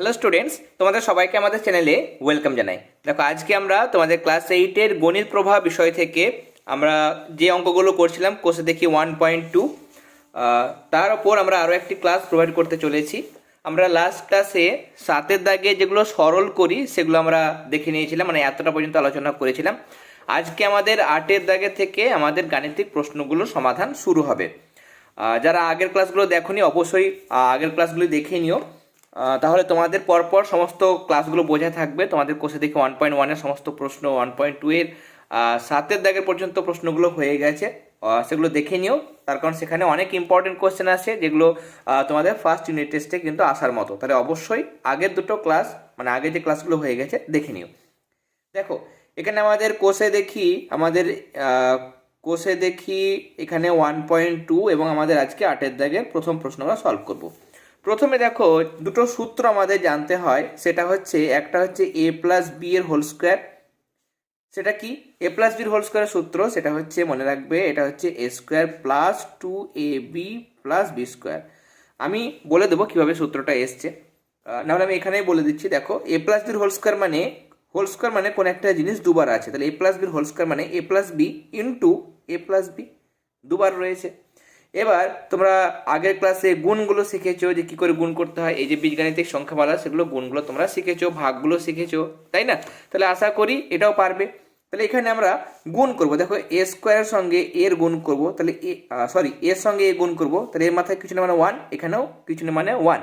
Hello students তোমাদের সবাইকে আমাদের চ্যানেলে ওয়েলকাম জানাই। দেখো, আজকে আমরা তোমাদের ক্লাস এইটের গণিত প্রভাব বিষয় থেকে আমরা যে অঙ্কগুলো করছিলাম কোষে দেখি ওয়ান পয়েন্ট টু তার ওপর আমরা আরও একটি ক্লাস প্রোভাইড করতে চলেছি। আমরা লাস্ট ক্লাসে সাতের দাগে যেগুলো সরল করি, সেগুলো আমরা দেখে নিয়েছিলাম মানে এতটা পর্যন্ত আলোচনা করেছিলাম। আজকে আমাদের আটের দাগে থেকে আমাদের গাণিতিক প্রশ্নগুলোর সমাধান শুরু হবে। যারা আগের ক্লাসগুলো দেখোনি, অবশ্যই আগের ক্লাসগুলি দেখে নিও। তাহলে তোমাদের পরপর সমস্ত ক্লাসগুলো বোঝা থাকবে। তোমাদের কোর্সে দেখে ওয়ান পয়েন্ট ওয়ানের সমস্ত প্রশ্ন ওয়ান পয়েন্ট টু এর সাতের দাগের পর্যন্ত প্রশ্নগুলো হয়ে গেছে। সেগুলো দেখে নিও। তার কারণ সেখানে অনেক ইম্পর্টেন্ট কোশ্চেন আছে, যেগুলো তোমাদের ফার্স্ট ইউনিট টেস্টে কিন্তু আসার মতো। তাহলে অবশ্যই আগের দুটো ক্লাস মানে আগের যে ক্লাসগুলো হয়ে গেছে, দেখে নিও। দেখো, এখানে আমাদের কোষে দেখি, আমাদের কোষে দেখি এখানে ওয়ান পয়েন্ট টু এবং আমাদের আজকে আটের দাগের প্রথম প্রশ্ন আমরা সলভ করব। প্রথমে দেখো, দুটো সূত্র আমাদের জানতে হয়। সেটা হচ্ছে, একটা হচ্ছে এ প্লাস বি এর হোল স্কোয়ার সেটা কি? এ প্লাস বির হোল স্কোয়ারের সূত্র, সেটা হচ্ছে, মনে রাখবে, এটা হচ্ছে A square plus two A B plus B square আমি বলে দেবো কীভাবে সূত্রটা এসছে। নাহলে আমি এখানেই বলে দিচ্ছি, দেখো এ প্লাস বির হোল স্কোয়ার মানে হোল স্কোয়ার মানে কোন একটা জিনিস দুবার আছে। তাহলে এ প্লাস বির হোল স্কোয়ার মানে A plus B into A plus B দুবার রয়েছে। এবার তোমরা আগের ক্লাসে গুণগুলো শিখেছো, যে কি করে গুণ করতে হয়, এই যে বীজগাণিতিক সংখ্যামালা, সেগুলো গুণগুলো তোমরা শিখেছো, ভাগগুলো শিখেছো, তাই না? তাহলে আশা করি এটাও পারবে। তাহলে এখানে আমরা গুণ করব। দেখো এ স্কোয়ারের সঙ্গে এর গুণ করব। তাহলে এ সরি এর সঙ্গে এ গুণ করব। তাহলে এর মাথায় কিছু না মানে ওয়ান এখানেও কিছু না মানে ওয়ান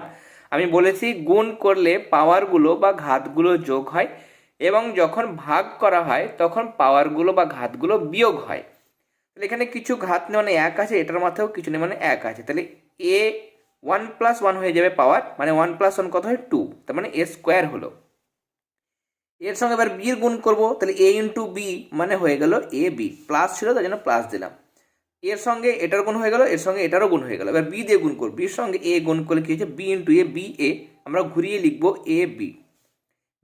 আমি বলেছি গুণ করলে পাওয়ারগুলো বা ঘাতগুলো যোগ হয় এবং যখন ভাগ করা হয়, তখন পাওয়ারগুলো বা ঘাতগুলো বিয়োগ হয়। তাহলে এখানে কিছু ঘাত নেই মানে এক আছে, এটার মাথায়ও কিছু নেই মানে এক আছে। তাহলে এ ওয়ান প্লাস ওয়ান হয়ে যাবে পাওয়ার মানে ওয়ান প্লাস ওয়ান কত হয়? টু, তার মানে এ স্কোয়ার হলো। এর সঙ্গে এবার বির গুণ করব, তাহলে এ ইন্টু বি মানে হয়ে গেল এ বি, প্লাস ছিল, তার জন্য প্লাস দিলাম। এর সঙ্গে এটার গুণ হয়ে গেল, এর সঙ্গে এটারও গুণ হয়ে গেল। এবার বি দিয়ে গুণ করব, বির সঙ্গে এ গুণ করলে কি হচ্ছে B into A, B A, আমরা ঘুরিয়ে লিখব এ বি।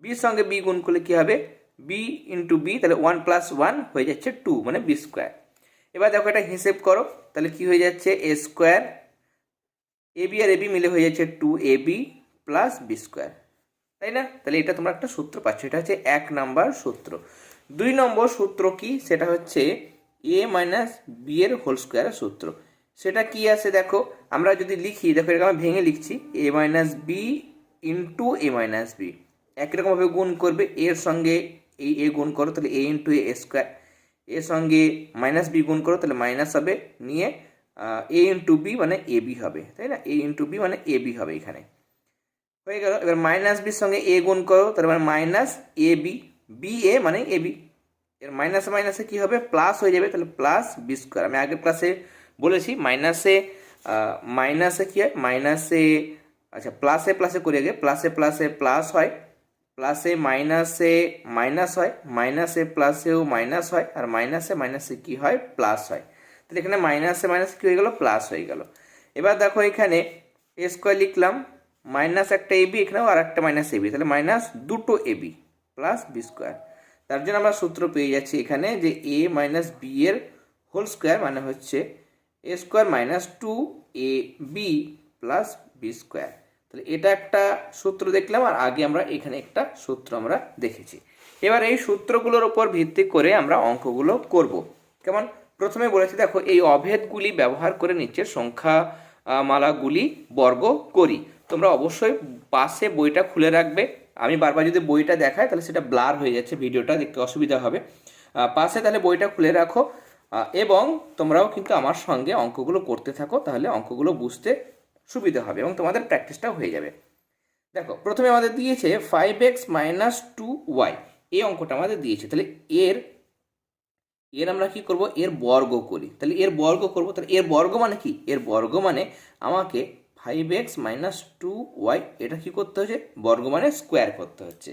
বির সঙ্গে বি গুণ করলে কি হবে? বি ইন্টু বি, তাহলে ওয়ান প্লাস ওয়ান হয়ে যাচ্ছে টু মানে বি স্কোয়ার। এবার দেখো এটা হিসেব করো, তাহলে কি হয়ে যাচ্ছে? এ স্কোয়ার এ বি আর এ বি মিলে হয়ে যাচ্ছে two A B plus B square তাই না? তাহলে এটা তোমরা একটা সূত্র পাচ্ছ, এটা হচ্ছে এক নাম্বার সূত্র। দুই নম্বর সূত্র কি? সেটা হচ্ছে এ মাইনাস বি এর হোল স্কোয়ারের সূত্র। সেটা কি আছে দেখো? আমরা যদি লিখি, দেখো এরকম আমি ভেঙে লিখছি। A minus B into A minus B একই রকমভাবে গুণ করবে এর সঙ্গে এই এ গুণ করো, তাহলে এ ইন্টু এ স্কোয়ার এর সঙ্গে মাইনাস বি গুণ করো, তাহলে মাইনাস হবে নিয়ে এ ইন্টু বি মানে এ বি হবে, তাই না? এ ইন্টু বি মানে এ বি হবে এখানে। হয়ে গেল, এবার মাইনাস বির সঙ্গে এ গুণ করো, তাহলে মানে minus A B B A মানে এ বি এর মাইনাসে মাইনাসে কী হবে? প্লাস হয়ে যাবে, তাহলে প্লাস বি স্কোয়ার আমি আগের ক্লাসে বলেছি মাইনাসে মাইনাসে কী হয়? মাইনাসে আচ্ছা প্লাসে প্লাসে করে আগে প্লাসে প্লাসে প্লাস হয় প্লাসে মাইনাসে মাইনাস হয় মাইনাসে প্লাসেও মাইনাস হয়, আর মাইনাসে মাইনাসে কি হয়? প্লাস হয়। তাহলে এখানে মাইনাসে মাইনাসে কী হয়ে গেল? প্লাস হয়ে গেল। এবার দেখো এখানে এ স্কোয়ার লিখলাম মাইনাস একটা এবি এখানেও আর একটা মাইনাস এবি তাহলে মাইনাস দুটো A B plus B square তার জন্য আমরা সূত্র পেয়ে যাচ্ছি এখানে যে এ মাইনাস বি এর হোল স্কোয়ার মানে হচ্ছে A square minus two A B plus B square তাহলে এটা একটা সূত্র দেখলাম আর আগে আমরা এখানে একটা সূত্র আমরা দেখেছি। এবার এই সূত্রগুলোর উপর ভিত্তি করে আমরা অঙ্কগুলো করব। কেমন? প্রথমে বলেছি, দেখো, এই অভেদগুলি ব্যবহার করে নিচের সংখ্যা মালাগুলি বর্গ করি। তোমরা অবশ্যই পাশে বইটা খুলে রাখবে। আমি বারবার যদি বইটা দেখাই, তাহলে সেটা ব্লার হয়ে যাচ্ছে, ভিডিওটা দেখতে অসুবিধা হবে। পাশে তাহলে বইটা খুলে রাখো। এবং তোমরাও কিন্তু আমার সঙ্গে অঙ্কগুলো করতে থাকো, তাহলে অঙ্কগুলো বুঝতে সুবিধা হবে এবং তোমাদের প্র্যাকটিসটাও হয়ে যাবে। দেখো, প্রথমে আমাদের দিয়েছে five X minus two Y এই অঙ্কটা আমাদের দিয়েছে। তাহলে এর এর আমরা কি করব? এর বর্গ করি। তাহলে এর বর্গ করব। তাহলে এর বর্গ মানে কি? এর বর্গ মানে আমাকে five X minus two Y এটা কি করতে হচ্ছে? বর্গ মানে স্কোয়ার করতে হচ্ছে।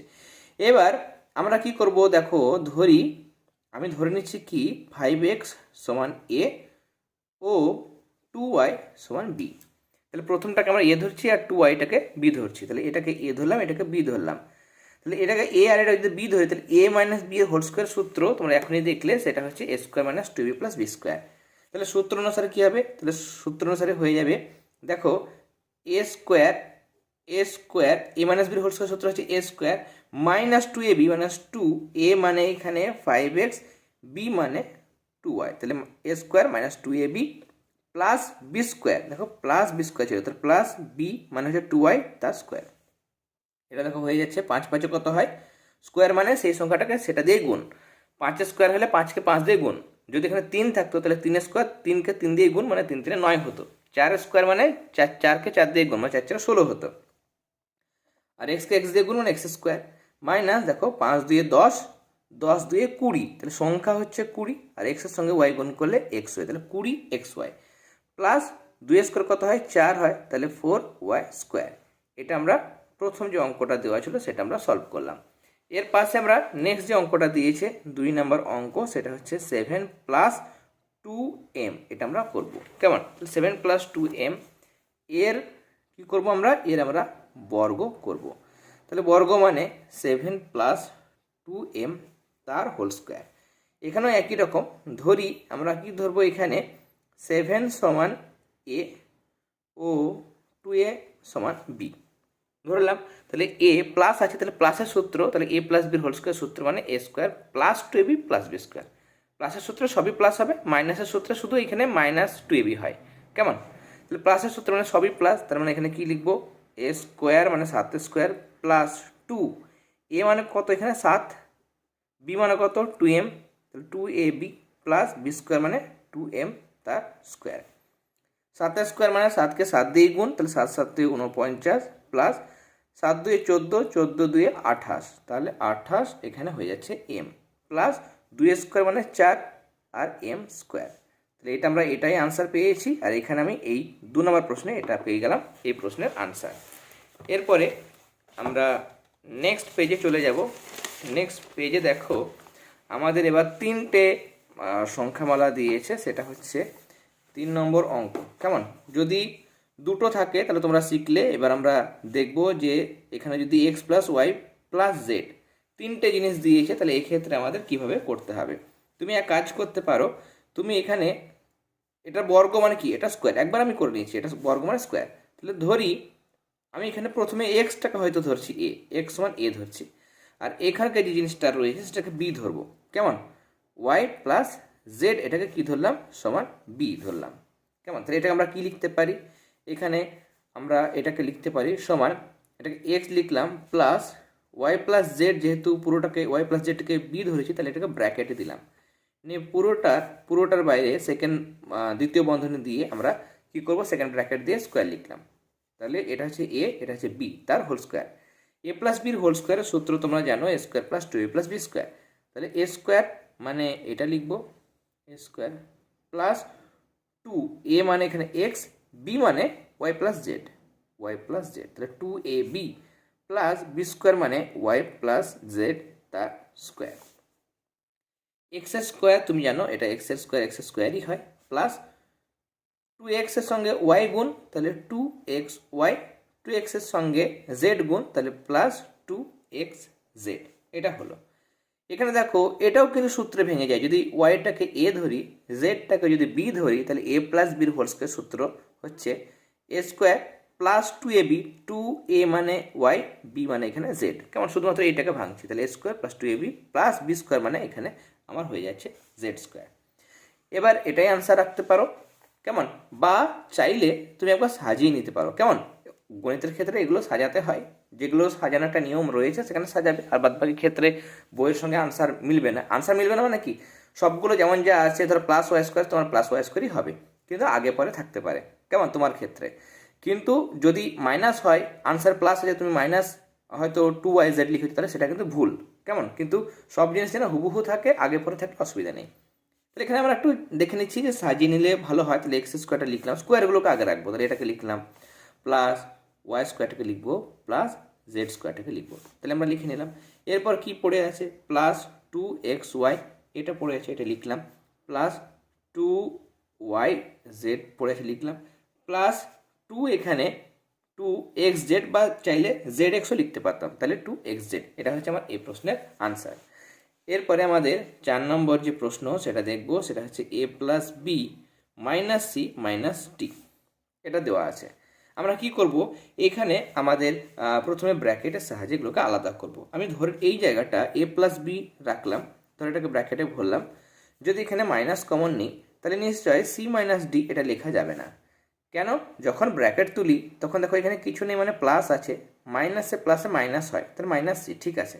এবার আমরা কি করব? দেখো, ধরি, আমি ধরে নিচ্ছি কি? ফাইভ এক্স সমান এ ও টু ওয়াই সমান বি তাহলে প্রথমটাকে আমরা এ ধরছি আর টু ওয়াইটাকে বি ধরছি। তাহলে এটাকে এ ধরলাম, এটাকে বি ধরলাম। তাহলে এটাকে এ আর এটা যদি বি ধরে, তাহলে এ মাইনাস বি এর হোল স্কোয়ার সূত্র তোমরা এখনই দেখলে, সেটা হচ্ছে A square minus two B plus B square তাহলে সূত্র অনুসারে কী হবে? তাহলে সূত্র অনুসারে হয়ে যাবে, দেখো A square A square A minus বির হোল স্কোয়ার সূত্র হচ্ছে A square minus two A B minus two A মানে এখানে ফাইভ এক্স বি মানে টু ওয়াই তাহলে A square minus two A B plus B square. দেখো, plus B square ছিল, তাহলে প্লাস বি মানে হচ্ছে টু ওয়াই তার স্কোয়ার। এটা দেখো হয়ে যাচ্ছে, পাঁচ পাঁচে কত হয়? স্কোয়ার মানে সেই সংখ্যাটাকে সেটা দিয়ে গুণ। পাঁচের স্কোয়ার হলে পাঁচকে পাঁচ দিয়ে গুণ। যদি এখানে তিন থাকতো, তাহলে তিনের স্কোয়ার তিনকে তিন দিয়ে গুণ মানে তিন তিনে নয় হতো। চারের স্কোয়ার মানে চার, চারকে চার দিয়ে গুণ মানে চার চার ষোলো হতো। আর এক্সকে এক্স দিয়ে গুণ মানে এক্স স্কোয়ার। মাইনাস দেখো, পাঁচ দুয়ে দশ দশ দুয়ে কুড়ি, তাহলে সংখ্যা হচ্ছে কুড়ি, আর এক্সের সঙ্গে ওয়াই গুণ করলে এক্স ওয়াই তাহলে কুড়ি এক্স ওয়াই প্লাস দুই স্কোয়ার কত হয়? চার হয়। তাহলে ফোর ওয়াই স্কোয়ার। এটা আমরা প্রথম যে অঙ্কটা দেওয়া ছিল, সেটা আমরা সলভ করলাম। এর পাশে আমরা নেক্সট যে অঙ্কটা দিয়েছে, দুই নম্বর অঙ্ক, সেটা হচ্ছে সেভেন প্লাস টু এম। এটা আমরা করব। কেমন? সেভেন প্লাস টু এম, এর কী করব আমরা? এর আমরা বর্গ করব। তাহলে বর্গ মানে সেভেন প্লাস টু এম তার হোল স্কোয়ার। এখানেও একই রকম। ধরি, আমরা কি ধরবো এখানে? সেভেন সমান এ ও টু এ সমান বি। ধরলাম তাহলে এ প্লাস আছে, তাহলে প্লাসের সূত্র, তাহলে এ প্লাস বির হোল স্কোয়ার সূত্র মানে A square plus two A B plus B square. প্লাসের সূত্রে সবই প্লাস হবে, মাইনাসের সূত্রে শুধু এখানে মাইনাস টু এ বি হয়। কেমন? তাহলে প্লাসের সূত্র মানে সবই প্লাস, তার মানে এখানে কি লিখব? এ স্কোয়ার মানে সাত স্কোয়ার প্লাস টু। এ মানে কত এখানে? সাত। বি মানে কত? Two M. তাহলে two A B plus B square মানে টু এম তার স্কোয়ার সাতের স্কোয়ার মানে সাতকে সাত দিয়ে গুণ, তাহলে সাত সাত দুই উনপঞ্চাশ প্লাস সাত দুয়ে চোদ্দ চোদ্দ দুয়ে আঠাশ। তাহলে আঠাশ এখানে হয়ে যাচ্ছে এম প্লাস দুই স্কোয়ার মানে চার আর এম স্কোয়ার তাহলে এটা আমরা এটাই আনসার পেয়েছি, আর এখানে আমি এই দু নম্বর প্রশ্নে এটা পেয়ে গেলাম, এই প্রশ্নের আনসার এরপরে আমরা নেক্সট পেজে চলে যাব। নেক্সট পেজে দেখো, আমাদের এবার তিনটে সংখ্যামালা দিয়েছে, সেটা হচ্ছে তিন নম্বর অঙ্ক। কেমন? যদি দুটো থাকে, তাহলে তোমরা শিখলে, এবার আমরা দেখব যে এখানে যদি X plus Y plus Z তিনটে জিনিস দিয়েছে, তাহলে এক্ষেত্রে আমাদের কীভাবে করতে হবে? তুমি এক কাজ করতে পারো, তুমি এখানে এটা বর্গ মানে কি? এটা স্কোয়ার একবার আমি করে নিয়েছি, এটা বর্গ মানে স্কোয়ার তাহলে ধরি, আমি এখানে প্রথমে এক্সটাকে হয়তো ধরছি এ এক্স সমান এ ধরছি। আর এখানকার যে জিনিসটা রয়েছে, সেটাকে বি ধরবো। কেমন? ওয়াই প্লাস জেড এটাকে কি ধরলাম? সমান বি ধরলাম। কেমন? তাহলে এটাকে আমরা কি লিখতে পারি? এখানে আমরা এটাকে লিখতে পারি সমান, এটাকে এক্স লিখলাম প্লাস ওয়াই প্লাস জেড যেহেতু পুরোটাকে ওয়াই প্লাস জেডটাকে বি ধরেছি, তাহলে এটাকে ব্র্যাকেটে দিলাম। নিয়ে পুরোটার পুরোটার বাইরে সেকেন্ড দ্বিতীয় বন্ধনী দিয়ে আমরা কি করব? সেকেন্ড ব্র্যাকেট দিয়ে স্কোয়ার লিখলাম। তাহলে এটা হচ্ছে এ এটা হচ্ছে বি তার হোল স্কোয়ার এ প্লাস বির হোল স্কোয়ারের সূত্র তোমরা জানো A square plus two A plus B square তাহলে এ স্কোয়ার মানে এটা লিখব A square plus two A মানে এখানে এক্স বি মানে Y plus Z Y plus Z তাহলে two A B plus B square মানে ওয়াই প্লাস জেড তার স্কোয়ার এক্স স্কোয়ার তুমি জানো, এটা এক্স স্কোয়ার এক্স স্কোয়ারই হয় প্লাস টু এক্সের সঙ্গে ওয়াই গুণ, তাহলে টু এক্স ওয়াই টু এক্সের সঙ্গে জেড গুণ, তাহলে প্লাস টু এক্স জেড এটা হলো। এখানে দেখো, এটাও কিন্তু সূত্রে ভেঙে যায়। যদি ওয়াইটাকে এ ধরি জেডটাকে যদি বি ধরি, তাহলে এ প্লাস বির হোল স্কোয়ার সূত্র হচ্ছে A square plus two A B two A মানে ওয়াই বি মানে এখানে জেড কেমন? শুধুমাত্র এইটাকে ভাঙছি, তাহলে A square plus two A B plus B square মানে এখানে আমার হয়ে যাচ্ছে জেড স্কোয়ার এবার এটাই আনসার রাখতে পারো, কেমন? বা চাইলে তুমি একবার সাজিয়ে নিতে পারো, কেমন? গণিতের ক্ষেত্রে এগুলো সাজাতে হয়। যেগুলো সাজানোর একটা নিয়ম রয়েছে, সেখানে সাজাবে। আর বাদ বাকি ক্ষেত্রে বইয়ের সঙ্গে আনসার মিলবে না। আনসার মিলবে না মানে কি? সবগুলো যেমন যা আছে, ধরো প্লাস ওয়াই স্কোয়ার তোমার প্লাস ওয়াই স্কোয়ারই হবে। কিন্তু আগে পরে থাকতে পারে। কেমন? তোমার ক্ষেত্রে। কিন্তু যদি মাইনাস হয় আনসার প্লাস আছে তুমি মাইনাস হয়তো টু ওয়াই জেড লিখেছো তাহলে সেটা কিন্তু ভুল। কেমন? কিন্তু সব জিনিস যেন হুবহু থাকে, আগে পরে থাকলে অসুবিধা নেই। তাহলে এখানে আমরা একটু দেখে নিচ্ছি যে সাজিয়ে নিলে ভালো হয়। তাহলে এক্স স্কোয়ারটা লিখলাম। স্কোয়ারগুলোকে আগে রাখব। তাহলে এটাকে লিখলাম। প্লাস ওয়াই স্কোয়ারটাকে লিখব। প্লাস জেড স্কোয়ারটাকে লিখব। তাহলে আমরা লিখে নিলাম। এরপর কি পড়ে আছে? প্লাস টু এক্স ওয়াই এটা পড়ে আছে, এটা লিখলাম। প্লাস টু ওয়াই জেড পড়ে আছে, লিখলাম। প্লাস টু এখানে টু এক্স জেড বা চাইলে জেড এক্সও লিখতে পারতাম। তাহলে টু এক্স জেড এটা হচ্ছে আমার এই প্রশ্নের আনসার এরপরে আমাদের চার নম্বর যে প্রশ্ন, সেটা দেখব। সেটা হচ্ছে A plus B minus C minus D এটা দেওয়া আছে। আমরা কি করব? এখানে আমাদের প্রথমে ব্র্যাকেটের সাহায্যে এগুলোকে আলাদা করব। আমি ধরে, এই জায়গাটা এ প্লাস বি রাখলাম, ধরে এটাকে ব্র্যাকেটে ভরলাম। যদি এখানে মাইনাস কমন নেই, তাহলে নিশ্চয় সি মাইনাস ডি এটা লেখা যাবে না। কেন? যখন ব্র্যাকেট তুলি, তখন দেখো এখানে কিছু নেই মানে প্লাস আছে। মাইনাসে প্লাসে মাইনাস হয় তাহলে মাইনাস সি ঠিক আছে।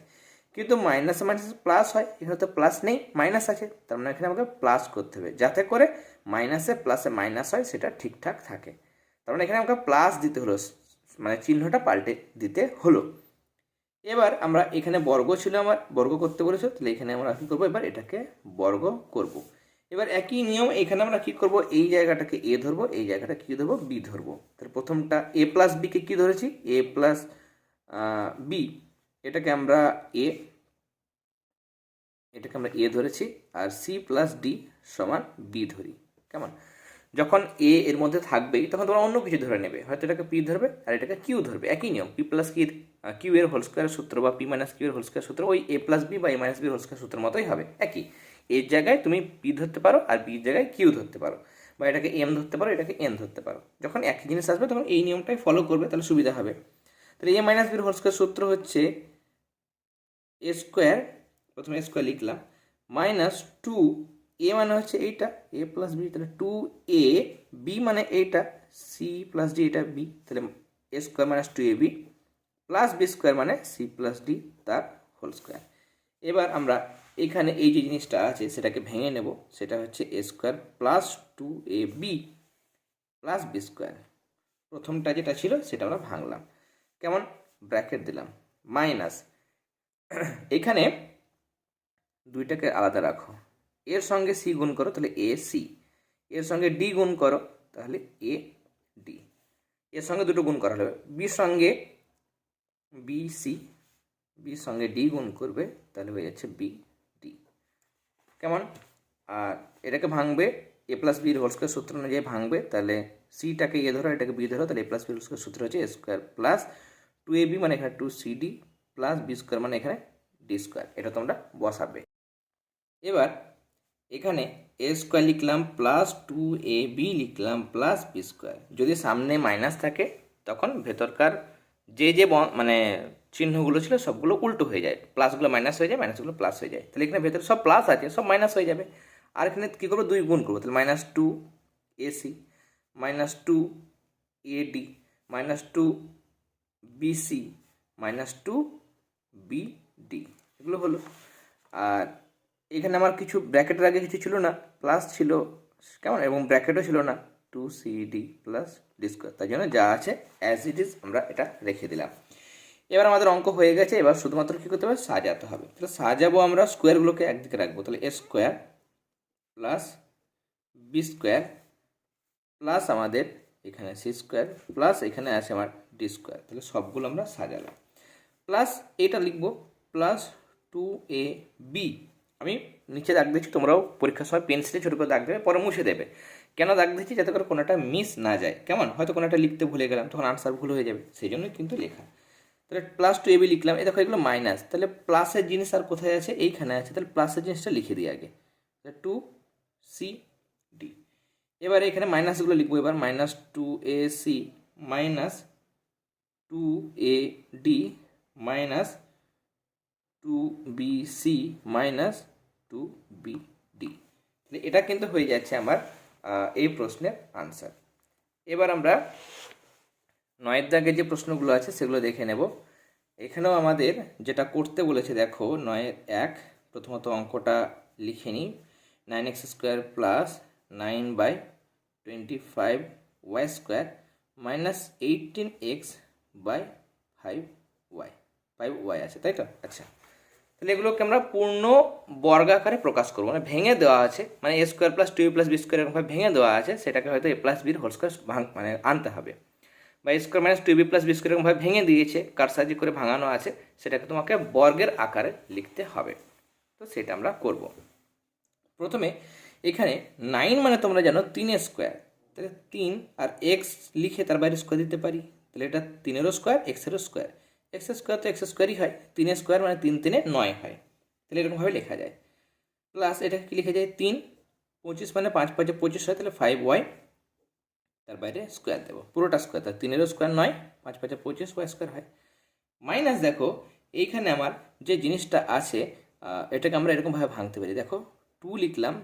কিন্তু মাইনাসে মাইনাসে প্লাস হয়, এখানে তো প্লাস নেই মাইনাস আছে। তার মানে এখানে আমাকে প্লাস করতে হবে। যাতে করে মাইনাসে প্লাসে মাইনাস হয়, সেটা ঠিকঠাক থাকে। তার মানে এখানে আমাকে প্লাস দিতে হলো মানে চিহ্নটা পাল্টে দিতে হলো। এবার আমরা এখানে বর্গ ছিল আমার, বর্গ করতে বলেছ, তাহলে এখানে আমরা কী করব? এবার এটাকে বর্গ করব। এবার একই নিয়ম এখানে আমরা কী করব? এই জায়গাটাকে এ ধরবো, এই জায়গাটা কী ধরবো? বি ধরবো। তাহলে প্রথমটা এ প্লাস বিকে কী ধরেছি? এ প্লাস বি এটাকে আমরা এ, এটাকে আমরা এ ধরেছি, আর সি প্লাস ডি সমান বি ধরি। কেমন? যখন এ এর মধ্যে থাকবেই, তখন তোমরা অন্য কিছু ধরে নেবে। হয়তো এটাকে পি ধরবে, আর এটাকে কিউ ধরবে। একই নিয়ম পি প্লাস কি কিউ এর হোল স্কোয়ার সূত্র বা পি মাইনাস কিউ এর হোল স্কোয়ার সূত্র ওই এ প্লাস বি বা A minus B whole square সূত্রের মতোই হবে। একই। এর জায়গায় তুমি পি ধরতে পারো আর বির জায়গায় কিউ ধরতে পারো। বা এটাকে এম ধরতে পারো, এটাকে এন ধরতে পারো। যখন একই জিনিস আসবে, তখন এই নিয়মটাই ফলো করবে, তাহলে সুবিধা হবে। তাহলে এ মাইনাস বির হোল স্কোয়ার সূত্র হচ্ছে এ স্কোয়ার প্রথমে স্কোয়ার লিখলাম মাইনাস টু এ মানে হচ্ছে এইটা এ প্লাস বি তাহলে টু এ বি মানে এইটা সি প্লাস ডি এটা বি তাহলে A square minus two A B plus B square মানে সি প্লাস ডি তার হোল স্কোয়ার এবার আমরা এখানে এই যে জিনিসটা আছে, সেটাকে ভেঙে নেব, সেটা হচ্ছে A square plus two A B plus B square প্রথমটা যেটা ছিল, সেটা আমরা ভাঙলাম। কেমন? ব্র্যাকেট দিলাম। মাইনাস এখানে দুইটাকে আলাদা রাখো। এর সঙ্গে সি গুণ করো, তাহলে এ সি। এর সঙ্গে ডি গুণ করো, তাহলে এ ডি। এর সঙ্গে দুটো গুণ করা হবে বির সঙ্গে বি সি বির সঙ্গে ডি গুণ করবে, তাহলে হয়ে যাচ্ছে বি ডি। কেমন? আর এটাকে ভাঙবে, এ প্লাস বির হোল সূত্র অনুযায়ী ভাঙবে, তাহলে সিটাকে এ ধরো, এটাকে বি ধরো, তাহলে এ প্লাস বির হোল সূত্র হচ্ছে A square plus two A B মানে এখানে two C D, plus B square মানে এখানে ডি স্কোয়ার। এটা তোমরা বসাবে। এবার এখানে এ স্কোয়ার লিখলাম প্লাস টু এ বি লিখলাম প্লাস বি স্কোয়ার যদি সামনে মাইনাস থাকে, তখন ভেতরকার যে যে মানে চিহ্নগুলো ছিল, সবগুলো উল্টো হয়ে যায়। প্লাসগুলো মাইনাস হয়ে যায় মাইনাসগুলো প্লাস হয়ে যায়। তাহলে এখানে ভেতরে সব প্লাস আছে, সব মাইনাস হয়ে যাবে। আর এখানে কী করব? দুই গুণ করব। তাহলে minus two A C minus two A D minus two B C minus two B D এগুলো হলো। আর এখানে আমার কিছু ব্র্যাকেটের আগে কিছু ছিল না প্লাস ছিল, কেমন? এবং ব্র্যাকেটও ছিল না two C D plus D square তাই জন্য যা আছে অ্যাজ ইট ইজ আমরা এটা রেখে দিলাম। এবার আমাদের অঙ্ক হয়ে গেছে, এবার শুধুমাত্র কী করতে হবে? সাজাতে হবে। তাহলে সাজাবো আমরা স্কোয়ারগুলোকে একদিকে রাখব। তাহলে A square plus B square plus আমাদের এখানে সি স্কোয়ার প্লাস এখানে আছে আমার ডি স্কোয়ার তাহলে সবগুলো আমরা সাজালাম। প্লাস এটা লিখব প্লাস টু এ বি আমি নিচে দাগ দিচ্ছি, তোমরাও পরীক্ষার সময় পেন্সিলে ছোটো করে দাগ দেবে, পরে মুছে দেবে। কেন দাগ দিচ্ছি? যাতে করে কোনোটা মিস না যায়। কেমন? হয়তো কোনোটা লিখতে ভুলে গেলাম, তখন আনসার ভুল হয়ে যাবে। সেই জন্যই কিন্তু লেখা। তাহলে প্লাস টু এবি লিখলাম। এ দেখো, এগুলো মাইনাস তাহলে প্লাসের জিনিস আর কোথায় আছে? এইখানে আছে। তাহলে প্লাসের জিনিসটা লিখে দিই আগে। টু সি ডি এবার এখানে মাইনাসগুলো লিখব। এবার minus two A C minus two A D minus two B C minus two B D এটা কিন্তু হয়ে যাচ্ছে আমার এই প্রশ্নের আনসার এবার আমরা নয়ের দাগে যে প্রশ্নগুলো আছে সেগুলো দেখে নেব। এখানেও আমাদের যেটা করতে বলেছে, দেখো নয়ের এক, প্রথমত অঙ্কটা লিখে নিই। Nine X square plus nine by twenty five Y square minus eighteen X by five Y. Five Y আছে, তাই তো? আচ্ছা। তাহলে এগুলোকে আমরা পূর্ণ বর্গাকারে প্রকাশ করব। মানে ভেঙে দেওয়া আছে মানে A square plus two plus B square এরকমভাবে ভেঙে দেওয়া আছে, সেটাকে হয়তো এ প্লাস বির হোল স্কোয়ার ভাঙ মানে আনতে হবে। বা A square minus two B plus B square এরকমভাবে ভেঙে দিয়েছে, কারসাজি করে ভাঙানো আছে, সেটাকে তোমাকে বর্গের আকারে লিখতে হবে। তো সেটা আমরা করব। প্রথমে এখানে নাইন মানে তোমরা জানো তিনের স্কোয়ার তাহলে তিন আর এক্স লিখে তার বাইরে স্কোয়ার দিতে পারি। তাহলে এটা তিনেরও স্কোয়ার এক্সেরও স্কোয়ার এক্স স্কোয়ার তো এক্স স্কোয়ারই হয় তিনের স্কোয়ার মানে তিন তিনে নয় হয়। তাহলে এরকমভাবে লেখা যায়। প্লাস এটা কি লিখে যায়? তিন, পঁচিশ মানে পাঁচ, পাঁচে পঁচিশ হয়, তাহলে ফাইভ ওয়াই তার বাইরে স্কোয়ার দেবো। পুরোটা স্কোয়ার তার তিনেরও স্কোয়ার নয়, পাঁচ, পাঁচে পঁচিশ স্কোয়ার স্কোয়ার হয়। মাইনাস দেখো, এইখানে আমার যে জিনিসটা আছে এটাকে আমরা এরকমভাবে ভাঙতে পারি। দেখো টু লিখলাম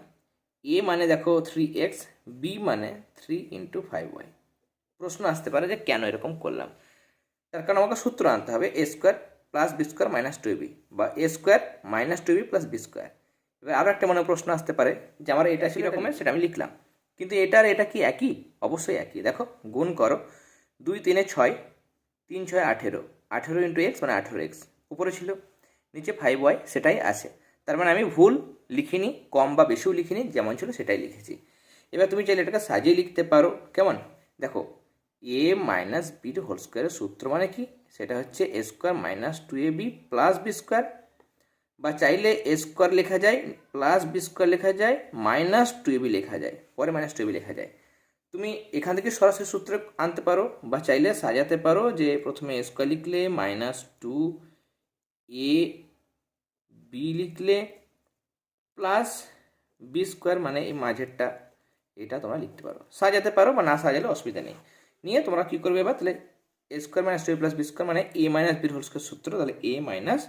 এ মানে দেখো থ্রি এক্স বি মানে থ্রি ইন্টু ফাইভ ওয়াই প্রশ্ন আসতে পারে যে কেন এরকম করলাম। তার কারণ আমাকে সূত্র আনতে হবে A square plus B square minus two B বা A square minus two B plus B square এবার আরও একটা মনে প্রশ্ন আসতে পারে যে আমার এটা ছিল রকমের সেটা আমি লিখলাম। কিন্তু এটার এটা কি একই? অবশ্যই একই। দেখো, গুণ করো। দুই, তিনে ছয়, তিন, ছয়, আঠেরো। আঠেরো ইন্টু এক্স মানে আঠেরো এক্স উপরে ছিল, নিচে ফাইভ ওয়াই সেটাই আছে। তার মানে আমি ভুল লিখিনি, কম বা বেশিও লিখিনি, যেমন ছিল সেটাই লিখেছি। এবার তুমি চাইলে এটাকে সাজিয়ে লিখতে পারো। কেমন? দেখো এ মাইনাস বির হোল স্কোয়ারের সূত্র মানে কি? সেটা হচ্ছে A square minus two A B plus B square বা চাইলে এ স্কোয়ার লেখা যায় প্লাস বি স্কোয়ার লেখা যায় মাইনাস টু এ বি লেখা যায়, পরে মাইনাস টু এ বি লেখা যায়। তুমি এখান থেকে সরাসরি সূত্র আনতে পারো বা চাইলে সাজাতে পারো যে প্রথমে এ স্কোয়ার লিখলে মাইনাস টু এ বি লিখলে প্লাস বি স্কোয়ার মানে এই মাঝেরটা, এটা তোমরা লিখতে পারো। সাজাতে পারো বা না সাজালে অসুবিধা নেই। নিয়ে তোমরা কী করবে এবার? তাহলে A square minus two plus B square মানে এ মাইনাস বির হোল স্কোয়ার সূত্র। তাহলে এ মাইনাস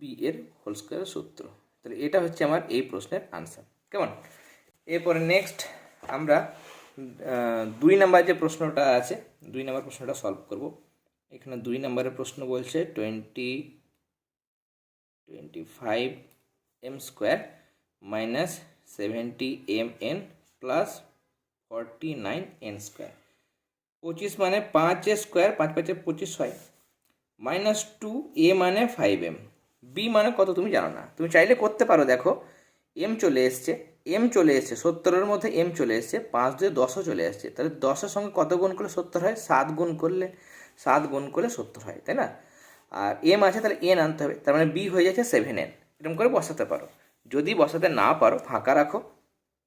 বি এর হোল স্কোয়ারের সূত্র। তাহলে এটা হচ্ছে আমার এই প্রশ্নের আনসার কেমন? এরপরে নেক্সট আমরা দুই নাম্বার যে প্রশ্নটা আছে, দুই নাম্বার প্রশ্নটা সলভ করব। এখানে দুই নাম্বারের প্রশ্ন বলছে twenty twenty five M square minus seventy M N plus forty nine N square পঁচিশ মানে পাঁচ স্কোয়ার পাঁচ পাঁচে পঁচিশ হয়। মাইনাস টু এ মানে ফাইভ এম বি মানে কত তুমি জানো না। তুমি চাইলে করতে পারো, দেখো। এম চলে এসছে এম চলে এসছে, সত্তরের মধ্যে এম চলে এসছে, পাঁচ দিয়ে দশও চলে এসছে। তাহলে দশের সঙ্গে কত গুণ করলে সত্তর হয়? সাত গুণ করলে, সাত গুণ করলে সত্তর হয়, তাই না? আর এম আছে, তাহলে এন আনতে হবে। তার মানে বি হয়ে যাচ্ছে সেভেন এন এরকম করে বসাতে পারো। যদি বসাতে না পারো, ফাঁকা রাখো।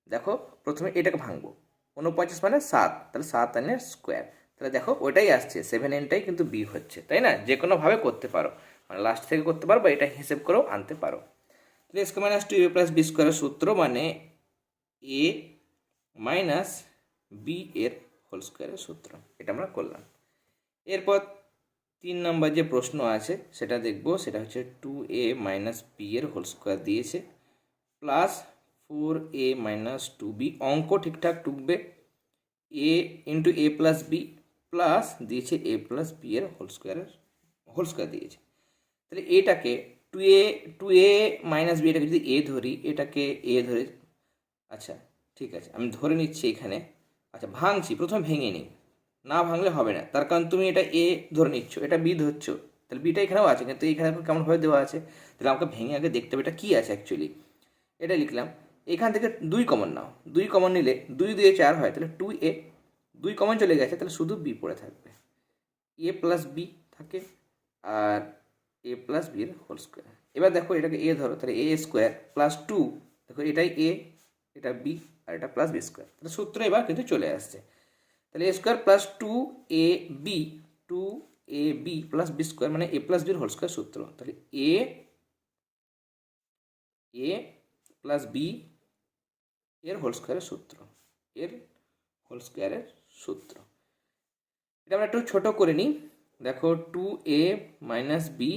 দেখো, প্রথমে এটাকে ভাঙবো। উনপঞ্চাশ মানে সাত, তাহলে সাত এনের স্কোয়ার তাহলে দেখো, ওইটাই আসছে সেভেন এনটাই কিন্তু বি হচ্ছে, তাই না? যে কোনোভাবে করতে পারো। মানে লাস্ট থেকে করতে পারো বা এটা হিসেব করেও আনতে পারো। তাহলে square minus two A plus B স্কোয়ারের সূত্র মানে এ মাইনাস বি এর হোল স্কোয়ারের সূত্র। এটা আমরা করলাম। এরপর তিন নম্বর যে প্রশ্ন আছে, সেটা দেখব, সেটা হচ্ছে টু এ মাইনাস বি এর হোল স্কোয়ার দিয়েছে plus four A minus two B অঙ্ক ঠিকঠাক টুকবে। A into A plus B plus দিয়েছে এ প্লাস বি এর হোল স্কোয়ারের, হোল স্কোয়ার দিয়েছে। তাহলে এটাকে two A two A minus B এটাকে যদি এ ধরি, এটাকে এ ধরে আচ্ছা ঠিক আছে, আমি ধরে নিচ্ছি এখানে। আচ্ছা ভাঙছি, প্রথমে ভেঙে নিই। না ভাঙলে হবে না, তার কারণ তুমি এটা এ ধরে নিচ্ছ, এটা বি ধরছো, তাহলে বিটা এখানেও আছে, কিন্তু এখানে কেমনভাবে দেওয়া আছে? তাহলে আমাকে ভেঙে আগে দেখতে হবে এটা কী আছে অ্যাকচুয়ালি এটা লিখলাম এখান থেকে দুই কমন নাও। দুই কমন নিলে দুই দুয়ে চার হয়, তাহলে টু এ দুই কমন চলে গেছে, তাহলে শুধু বি পড়ে থাকবে। এ প্লাস বি থাকে, আর এ প্লাস বি এর হোল স্কোয়ার এবার দেখো এটাকে এ ধরো, তাহলে এ স্কোয়ার প্লাস টু দেখো এটাই এ এটা বি আর এটা প্লাস বি স্কোয়ার তাহলে সূত্র এবার কিন্তু চলে আসছে। তাহলে A square plus two A B two A B plus B square মানে এ প্লাস বির হোল স্কোয়ার সূত্র। তাহলে এ এ প্লাস বি এর হোল স্কোয়ারের সূত্র। এর হোল স্কোয়ারের সূত্র। এটা আমরা একটু ছোট করে নিই। দেখো two A minus B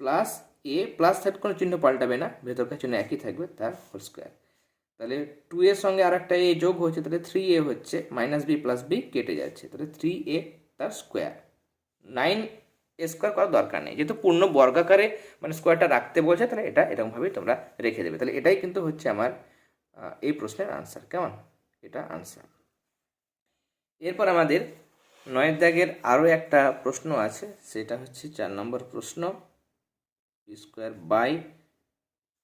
plus A plus third কোনো চিহ্ন পাল্টাবে না। ভেতরকার চিহ্ন একই থাকবে, তার হোল স্কোয়ার তাহলে টু এর সঙ্গে আর একটা এ যোগ হচ্ছে তাহলে থ্রি এ হচ্ছে মাইনাস বি প্লাস বি কেটে যাচ্ছে। তাহলে থ্রি এ তার স্কোয়ার নাইন এ স্কোয়ার করার দরকার নেই। যেহেতু পূর্ণ বর্গাকারে মানে স্কোয়ারটা রাখতে বলছে, তাহলে এটা এরকমভাবেই তোমরা রেখে দেবে। তাহলে এটাই কিন্তু হচ্ছে আমার এই প্রশ্নের আনসার কেমন? এটা আনসার এরপর আমাদের নয়ের দাগের আরও একটা প্রশ্ন আছে, সেটা হচ্ছে চার নম্বর প্রশ্ন P square by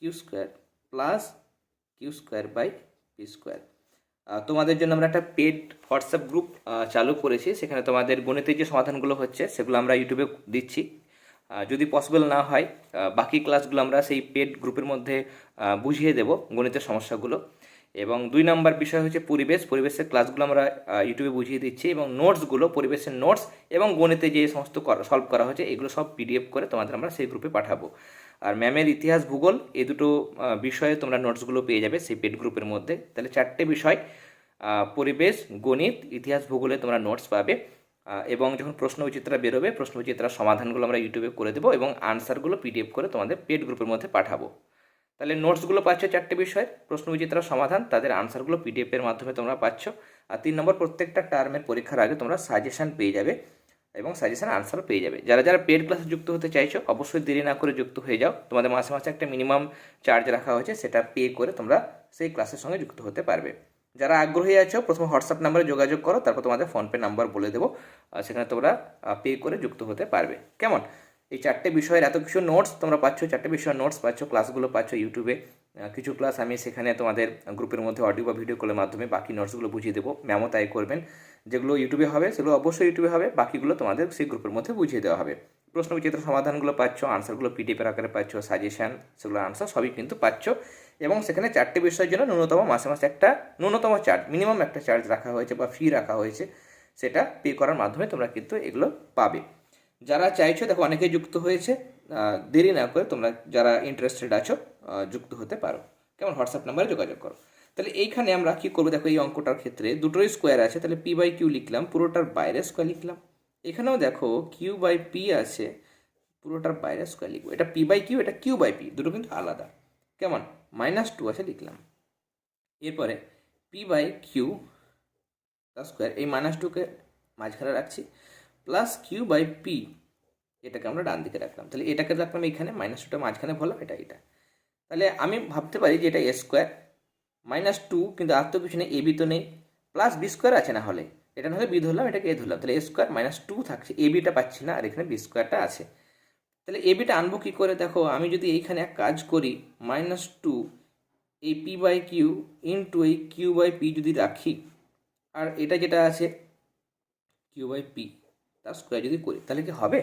Q square plus Q square by P square তোমাদের জন্য আমরা একটা পেড হোয়াটসঅ্যাপ গ্রুপ চালু করেছি, সেখানে তোমাদের গণিতের যে সমাধানগুলো হচ্ছে, সেগুলো আমরা ইউটিউবে দিচ্ছি। যদি পসিবল না হয় বাকি ক্লাসগুলো আমরা সেই পেড গ্রুপের মধ্যে বুঝিয়ে দেব গণিতের সমস্যাগুলো। এবং দুই নম্বর বিষয় হচ্ছে পরিবেশ। পরিবেশের ক্লাসগুলো আমরা ইউটিউবে বুঝিয়ে দিচ্ছি এবং নোটসগুলো পরিবেশের নোটস এবং গণিতে যে সমস্ত সলভ করা হয়েছে এগুলো সব পিডিএফ করে তোমাদের আমরা সেই গ্রুপে পাঠাবো। আর ম্যামের ইতিহাস ভূগোল, এই দুটো বিষয়ে তোমরা নোটসগুলো পেয়ে যাবে সেই পেড গ্রুপের মধ্যে। তাহলে চারটে বিষয় পরিবেশ, গণিত, ইতিহাস, ভূগোলে তোমরা নোটস পাবে। এবং যখন প্রশ্ন বিচিত্রা বেরোবে প্রশ্ন বিচিত্রার সমাধানগুলো আমরা ইউটিউবে করে দেবো এবং আনসারগুলো পিডিএফ করে তোমাদের পেড গ্রুপের মধ্যে পাঠাবো। তাহলে নোটসগুলো পাচ্ছ চারটে বিষয়ের প্রশ্ন বিচিত্রার সমাধান, তাদের আনসারগুলো পিডিএফের মাধ্যমে তোমরা পাচ্ছ। আর তিন নম্বর, প্রত্যেকটা টার্মের পরীক্ষার আগে তোমরা সাজেশন পেয়ে যাবে এবং সাজেশন আনসারও পেয়ে যাবে। যারা যারা পেড ক্লাসে যুক্ত হতে চাইছো, অবশ্যই দেরি না করে যুক্ত হয়ে যাও। তোমাদের মাসে মাসে একটা মিনিমাম চার্জ রাখা হয়েছে, সেটা পে করে তোমরা সেই ক্লাসের সঙ্গে যুক্ত হতে পারবে। যারা আগ্রহী আছো, প্রথমে হোয়াটসঅ্যাপ নাম্বারে যোগাযোগ করো, তারপর তোমাদের ফোনপে নাম্বার বলে দেবো। সেখানে তোমরা পে করে যুক্ত হতে পারবে। কেমন? এই চারটে বিষয়ের এত কিছু নোটস তোমরা পাচ্ছ, চারটে বিষয়ের নোটস পাচ্ছ ক্লাসগুলো পাচ্ছ ইউটিউবে কিছু ক্লাস আমি সেখানে তোমাদের গ্রুপের মধ্যে অডিও বা ভিডিও কলের মাধ্যমে বাকি নোটসগুলো বুঝিয়ে দেবো। ম্যামও তাই করবেন। যেগুলো ইউটিউবে হবে, সেগুলো অবশ্যই ইউটিউবে হবে। বাকিগুলো তোমাদের সেই গ্রুপের মধ্যে বুঝিয়ে দেওয়া হবে। প্রশ্ন বিচিত্র সমাধানগুলো পাচ্ছ আনসারগুলো পিডিএফের আকারে পাচ্ছ সাজেশান সেগুলো আনসার সবই কিন্তু পাচ্ছ। এবং সেখানে চারটে বিষয়ের জন্য ন্যূনতম মাসে মাসে একটা ন্যূনতম চার্জ মিনিমাম একটা চার্জ রাখা হয়েছে বা ফি রাখা হয়েছে। সেটা পে করার মাধ্যমে তোমরা কিন্তু এগুলো পাবে। যারা চাইছো, দেখো অনেকেই যুক্ত হয়েছে দেরি না করে তোমরা যারা ইন্টারেস্টেড আছো যুক্ত হতে পারো। কেমন? হোয়াটসঅ্যাপ নাম্বারে যোগাযোগ করো। তাহলে এইখানে আমরা কী করব? দেখো এই অঙ্কটার ক্ষেত্রে দুটোই স্কোয়ার আছে, তাহলে পি বাই কিউ লিখলাম, পুরোটার বাইরে স্কোয়ার লিখলাম। এখানেও দেখো কিউ বাই পি আছে, পুরোটার বাইরে স্কোয়ার লিখব। এটা পি বাই কিউ এটা কিউ বাই পি দুটো কিন্তু আলাদা। কেমন? মাইনাস টু আছে লিখলাম। এরপরে পি বাই কিউ তার স্কোয়ার এই মাইনাস টুকে মাঝখানে রাখছি প্লাস কিউ বাই পি এটাকে আমরা ডান দিকে রাখলাম। তাহলে এটাকে রাখলাম এখানে মাইনাস টুটা মাঝখানে বললাম এটা এটা তাহলে আমি ভাবতে পারি যে এটা এ স্কোয়ার মাইনাস টু কিন্তু আর তো কিছু নেই এ বি তো নেই প্লাস বি স্কোয়ার আছে না হলে, এটা না হলে বি ধরলাম, এটাকে এ ধরলাম। তাহলে এ স্কোয়ার মাইনাস টু থাকছে এ বিটা পাচ্ছি না, আর এখানে বি স্কোয়ারটা আছে। তাহলে এ বিটা আনব কী করে? দেখো, আমি যদি এইখানে এক কাজ করি মাইনাস টু এই পি বাই কিউ ইন্টু এই কিউ বাই পি যদি রাখি আর এটা যেটা আছে কিউ বাই পি তার স্কোয়ার যদি করি, তাহলে কি হবে?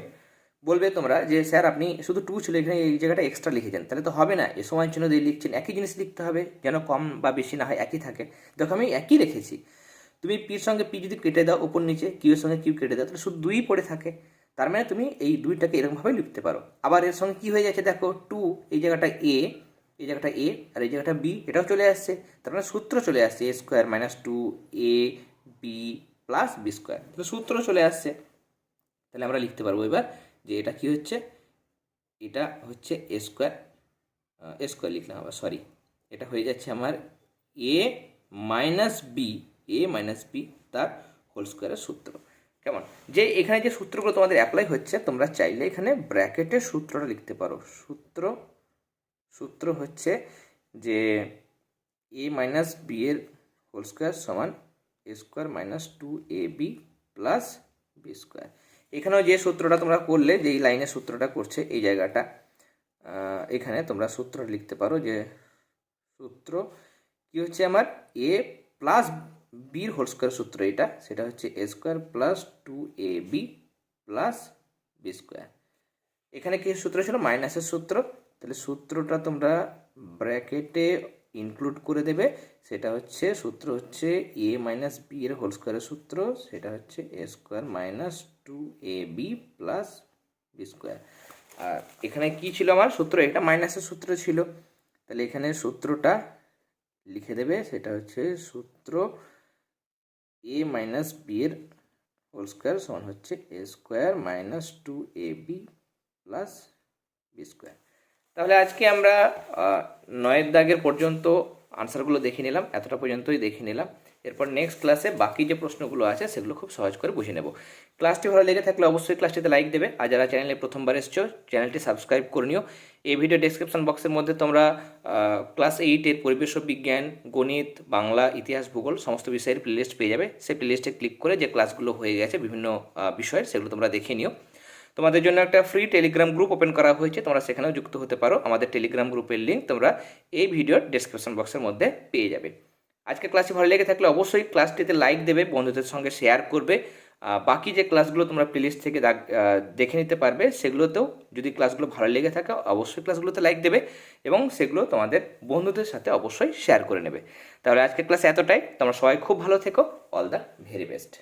বলবে তোমরা যে, স্যার আপনি শুধু টু ছিল, এখানে এই জায়গাটা এক্সট্রা লিখেছেন তাহলে তো হবে না, এ সময়ের জন্য দিয়ে লিখছেন, একই জিনিস লিখতে হবে, যেন কম বা বেশি না হয়, একই থাকে। দেখো আমি একই রেখেছি। তুমি পির সঙ্গে পি যদি কেটে দাও ওপর নিচে কিউ এর সঙ্গে কিউ কেটে দাও, তাহলে শুধু দুই পড়ে থাকে। তার মানে তুমি এই দুইটাকে এরকমভাবে লিখতে পারো। আবার এর সঙ্গে কী হয়ে যাচ্ছে দেখো টু এই জায়গাটা এ এই জায়গাটা এ আর এই জায়গাটা বি এটাও চলে আসছে। তার মানে সূত্র চলে আসছে A square minus two A B plus B square তাহলে সূত্র চলে আসছে। তাহলে আমরা লিখতে পারব এবার যে এটা কি হচ্ছে? এটা হচ্ছে এ স্কোয়ার এ স্কোয়ার লিখলাম আবার সরি এটা হয়ে যাচ্ছে আমার A minus B A minus B তার হোল স্কোয়ারের সূত্র। কেমন? যে এখানে যে সূত্রগুলো তোমাদের অ্যাপ্লাই হচ্ছে, তোমরা চাইলে এখানে ব্র্যাকেটের সূত্রটা লিখতে পারো। সূত্র সূত্র হচ্ছে যে এ মাইনাস বি এর হোল স্কোয়ার সমান A square minus two A B plus B square এখানেও যে সূত্রটা তোমরা করলে, যে এই লাইনের সূত্রটা করছে, এই জায়গাটা এখানে তোমরা সূত্র লিখতে পারো যে সূত্র কি হচ্ছে আমার? এ প্লাস বির হোল স্কোয়ার সূত্র এটা, সেটা হচ্ছে A square plus two A B plus B square এখানে কি সূত্র ছিল? মাইনাসের সূত্র। তাহলে সূত্রটা তোমরা ব্র্যাকেটে ইনক্লুড করে দেবে। সেটা হচ্ছে, সূত্র হচ্ছে এ মাইনাস বি এর হোল স্কোয়ারের সূত্র, সেটা হচ্ছে A square minus two A B plus B square আর এখানে কি ছিল আমার সূত্র? এটা মাইনাসের সূত্র ছিল। তাহলে এখানে সূত্রটা লিখে দেবে, সেটা হচ্ছে সূত্র এ মাইনাস বি এর হোল স্কোয়ার সমান হচ্ছে A square minus two A B plus B square তাহলে আজকে আমরা নয়ের দাগের পর্যন্ত আনসারগুলো দেখে নিলাম, এতটা পর্যন্তই দেখে নিলাম। এরপর নেক্সট ক্লাসে বাকি যে প্রশ্নগুলো আছে, সেগুলো খুব সহজ করে বুঝে নেব। ক্লাসটি ভালো লেগে থাকলে অবশ্যই ক্লাসটিতে লাইক দেবে, আর যারা চ্যানেলে প্রথমবার এসছো চ্যানেলটি সাবস্ক্রাইব করে নিও। এই ভিডিও ডেসক্রিপশন বক্সের মধ্যে তোমরা ক্লাস এইটের পরিবেশ বিজ্ঞান, গণিত, বাংলা, ইতিহাস, ভূগোল সমস্ত বিষয়ের প্লেলিস্ট পেয়ে যাবে। সেই প্লেলিস্টে ক্লিক করে যে ক্লাসগুলো হয়ে গেছে, বিভিন্ন বিষয়ের সেগুলো তোমরা দেখে নিও। তোমাদের জন্য একটা ফ্রি টেলিগ্রাম গ্রুপ ওপেন করা হয়েছে, তোমরা সেখানেও যুক্ত হতে পারো। আমাদের টেলিগ্রাম গ্রুপের লিঙ্ক তোমরা এই ভিডিওর ডেসক্রিপশন বক্সের মধ্যে পেয়ে যাবে। আজকে ক্লাসটি ভালো লেগে থাকলে অবশ্যই ক্লাসটিতে লাইক দেবে, বন্ধুদের সঙ্গে শেয়ার করবে। বাকি যে ক্লাসগুলো তোমরা প্লেলিস্ট থেকে দেখে নিতে পারবে, সেগুলোতেও যদি ক্লাসগুলো ভালো লেগে থাকে, অবশ্যই ক্লাসগুলোতে লাইক দেবে এবং সেগুলো তোমাদের বন্ধুদের সাথে অবশ্যই শেয়ার করে নেবে। তাহলে আজকের ক্লাস এতটাই। তোমরা সবাই খুব ভালো থেকো। All the very best